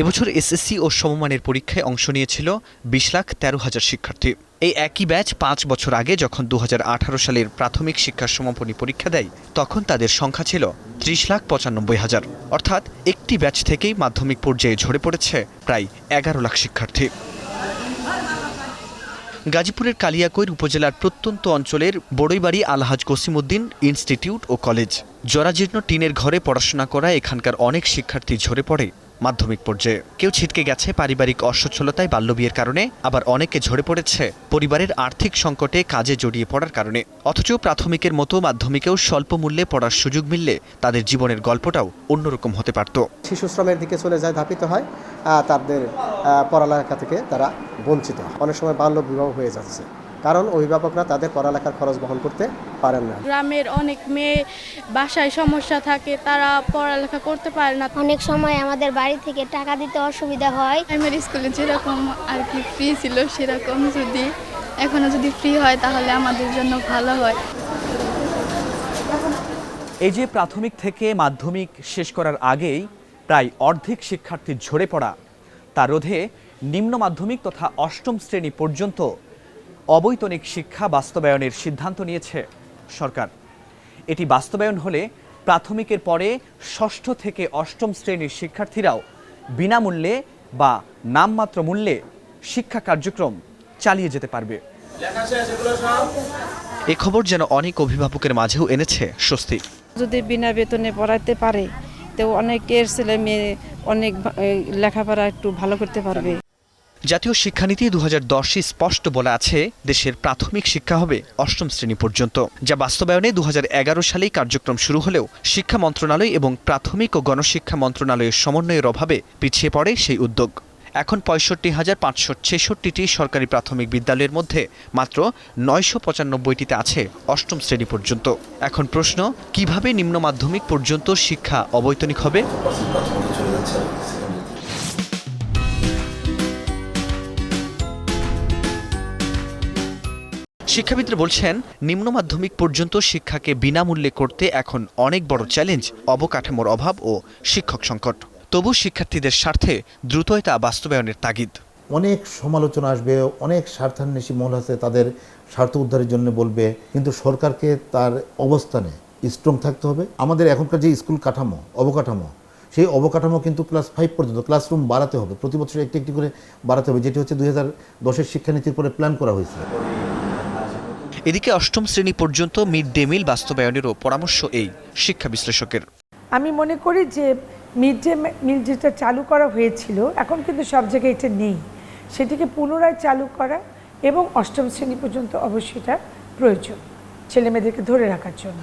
এবছর এসএসসি ও সমমানের পরীক্ষায় অংশ নিয়েছিল বিশ লাখ তেরো হাজার শিক্ষার্থী। এই একই ব্যাচ পাঁচ বছর আগে যখন দু হাজার আঠারো সালের প্রাথমিক শিক্ষার সমাপনী পরীক্ষা দেয়, তখন তাদের সংখ্যা ছিল ত্রিশ লাখ পঁচানব্বই হাজার। অর্থাৎ একটি ব্যাচ থেকেই মাধ্যমিক পর্যায়ে ঝরে পড়েছে প্রায় এগারো লাখ শিক্ষার্থী। গাজীপুরের কালিয়াকৈর উপজেলার প্রত্যন্ত অঞ্চলের বড়ইবাড়ি আলহাজ কসিমুদ্দিন ইনস্টিটিউট ও কলেজ। জরাজীর্ণ টিনের ঘরে পড়াশোনা করা এখানকার অনেক শিক্ষার্থী ঝরে পড়ে। মাধ্যমিক পর্যায়ে। কেউ ছিটকে গেছে পারিবারিক অসচ্ছলতায় বাল্যবিয়ের কারণে, আবার অনেকে ঝরে পড়েছে পরিবারের আর্থিক সংকটে কাজে জড়িয়ে পড়ার কারণে। অথচ প্রাথমিকের মতো মাধ্যমিকেও স্বল্প মূল্যে পড়ার সুযোগ মিললে তাদের জীবনের গল্পটাও অন্যরকম হতে পারত। শিশু শ্রমের দিকে চলে যায়, ধাপিত হয় তাদের পড়ালেখা থেকে তারা বঞ্চিত। অনেক সময় বাল্য বিবাহ হয়ে যাচ্ছে। কারণ অভিভাবকরা তাদের পড়ালেখার খরচ বহন করতে পারেন না। গ্রামের অনেক মেয়ে বাসায় সমস্যা থাকে তারা পড়ালেখা করতে পারে না। অনেক সময় আমাদের বাড়ি থেকে টাকা দিতে অসুবিধা হয়। প্রাইমারি স্কুলে যেরকম আর কি ফ্রি ছিল সেরকম যদি এখনও যদি ফ্রি হয় তাহলে আমাদের জন্য ভালো হয়। এই যে প্রাথমিক থেকে মাধ্যমিক শেষ করার আগেই প্রায় অর্ধেক শিক্ষার্থী ঝরে পড়া তা রোধে নিম্ন মাধ্যমিক তথা অষ্টম শ্রেণি পর্যন্ত অবৈতনিক শিক্ষা বাস্তবায়নের সিদ্ধান্ত নিয়েছে সরকার। এটি বাস্তবায়ন হলে প্রাথমিকের পরে ষষ্ঠ থেকে অষ্টম শ্রেণির শিক্ষার্থীরাও বিনামূল্যে বা নামমাত্র মূল্যে শিক্ষা কার্যক্রম চালিয়ে যেতে পারবে। এ খবর যেন অনেক অভিভাবকের মাঝেও এনেছে স্বস্তি। যদি বিনা বেতনে পড়াইতে পারে তো অনেকের ছেলে মেয়ে অনেক লেখাপড়া একটু ভালো করতে পারবে। জাতীয় শিক্ষানীতি দু হাজার স্পষ্ট বলা আছে, দেশের প্রাথমিক শিক্ষা হবে অষ্টম শ্রেণি পর্যন্ত, যা বাস্তবায়নে দু হাজার এগারো সালেই কার্যক্রম শুরু হলেও শিক্ষা মন্ত্রণালয় এবং প্রাথমিক ও গণশিক্ষা মন্ত্রণালয়ের সমন্বয়ের অভাবে পিছিয়ে পড়ে সেই উদ্যোগ। এখন পঁয়ষট্টি হাজার পাঁচশো ছেষট্টিটি সরকারি প্রাথমিক বিদ্যালয়ের মধ্যে মাত্র নয়শো পঁচানব্বইটিতে আছে অষ্টম শ্রেণি পর্যন্ত। এখন প্রশ্ন, কীভাবে নিম্ন মাধ্যমিক পর্যন্ত শিক্ষা অবৈতনিক হবে? শিক্ষাবিদরা বলছেন, নিম্ন মাধ্যমিক পর্যন্ত শিক্ষাকে বিনামূল্যে করতে এখন অনেক বড় চ্যালেঞ্জ, অবকাঠামোর অভাব ও শিক্ষক সংকট। তবু শিক্ষার্থীদের স্বার্থে দ্রুত তা বাস্তবায়নের তাগিদ। অনেক সমালোচনা আসবে, অনেক স্বার্থান্বেষী মহল আছে, তাদের স্বার্থ উদ্ধারের জন্য বলবে, কিন্তু সরকারকে তার অবস্থানে স্ট্রং থাকতে হবে। আমাদের এখনকার যে স্কুল কাঠামো, অবকাঠামো, সেই অবকাঠামো কিন্তু ক্লাস ফাইভ পর্যন্ত ক্লাসরুম বাড়াতে হবে। প্রতি বছর একটি একটি করে বাড়াতে হবে, যেটি হচ্ছে দুই হাজার দশের শিক্ষানীতির পরে প্ল্যান করা হয়েছে। এদিকে অষ্টম শ্রেণি পর্যন্ত মিড ডে মিল বাস্তবায়নেরও পরামর্শ এই শিক্ষা বিশ্লেষকের। আমি মনে করি যে মিড ডে মিল যেটা চালু করা হয়েছিল, এখন কিন্তু সব জায়গায় এটা নেই। সেটিকে পুনরায় চালু করা এবং অষ্টম শ্রেণি পর্যন্ত অবশ্যই এটা প্রয়োজন ছেলেমেয়েদেরকে ধরে রাখার জন্য।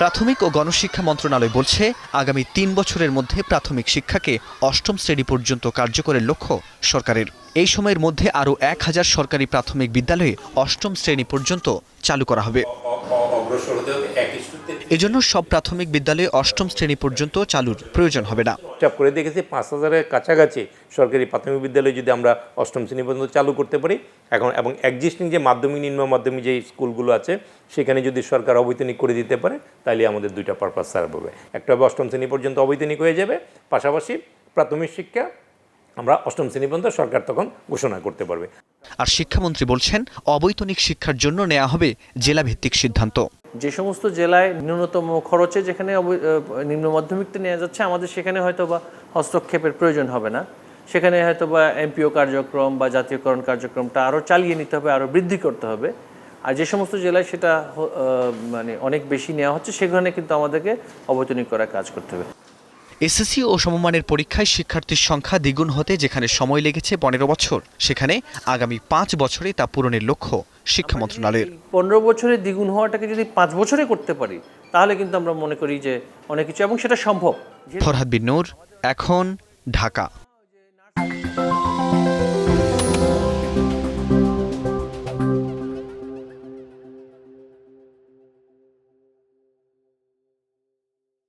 প্রাথমিক ও গণশিক্ষা মন্ত্রণালয় বলছে, আগামী তিন বছরের মধ্যে প্রাথমিক শিক্ষাকে অষ্টম শ্রেণি পর্যন্ত কার্যকরের লক্ষ্য সরকারের। এই সময়ের মধ্যে আরও এক হাজার সরকারি প্রাথমিক বিদ্যালয়ে অষ্টম শ্রেণি পর্যন্ত চালু করা হবে। অগ্রসর হতে হবে এক ইস্যুতে এজন্য সব প্রাথমিক বিদ্যালয়ে অষ্টম শ্রেণি পর্যন্ত চালুর প্রয়োজন হবে না। হিসাব করে দেখেছি পাঁচ হাজারের কাছাকাছি সরকারি প্রাথমিক বিদ্যালয়ে যদি আমরা অষ্টম শ্রেণি পর্যন্ত চালু করতে পারি এখন এবং এক্সিস্টিং যে মাধ্যমিক নিম্ন মাধ্যমিক যে স্কুলগুলো আছে সেখানে যদি সরকার অবৈতনিক করে দিতে পারে তাহলে আমাদের দুইটা পারপাস সার্ভ হবে। একটা হবে অষ্টম শ্রেণি পর্যন্ত অবৈতনিক হয়ে যাবে পাশাপাশি প্রাথমিক শিক্ষা আমরা অষ্টম শ্রেণি পর্যন্ত সরকার তখন ঘোষণা করতে পারবে। আর শিক্ষামন্ত্রী বলছেন, অবৈতনিক শিক্ষার জন্য নেওয়া হবে জেলাভিত্তিক সিদ্ধান্ত। যে সমস্ত জেলায় ন্যূনতম খরচে যেখানে নিম্ন মাধ্যমিকটা নেওয়া যাচ্ছে, আমাদের সেখানে হয়তো বা হস্তক্ষেপের প্রয়োজন হবে না। সেখানে হয়তো বা এমপিও কার্যক্রম বা জাতীয়করণ কার্যক্রমটা আরও চালিয়ে নিতে হবে, আরও বৃদ্ধি করতে হবে। আর যে সমস্ত জেলায় সেটা মানে অনেক বেশি নেওয়া হচ্ছে, সেখানে কিন্তু আমাদেরকে অবৈতনিক করার কাজ করতে হবে। এসএসসি ও সমমানের পরীক্ষায় শিক্ষার্থীর সংখ্যা দ্বিগুণ হতে যেখানে সময় লেগেছে পনেরো বছর সেখানে আগামী পাঁচ বছরে তা পূরণের লক্ষ্য শিক্ষা মন্ত্রণালয়ের। পনেরো বছরে দ্বিগুণ হওয়াটাকে যদি পাঁচ বছরে করতে পারি তাহলে কিন্তু আমরা মনে করি যে অনেক কিছু এবং সেটা সম্ভব। ফরহাদ বিন নূর এখন ঢাকা।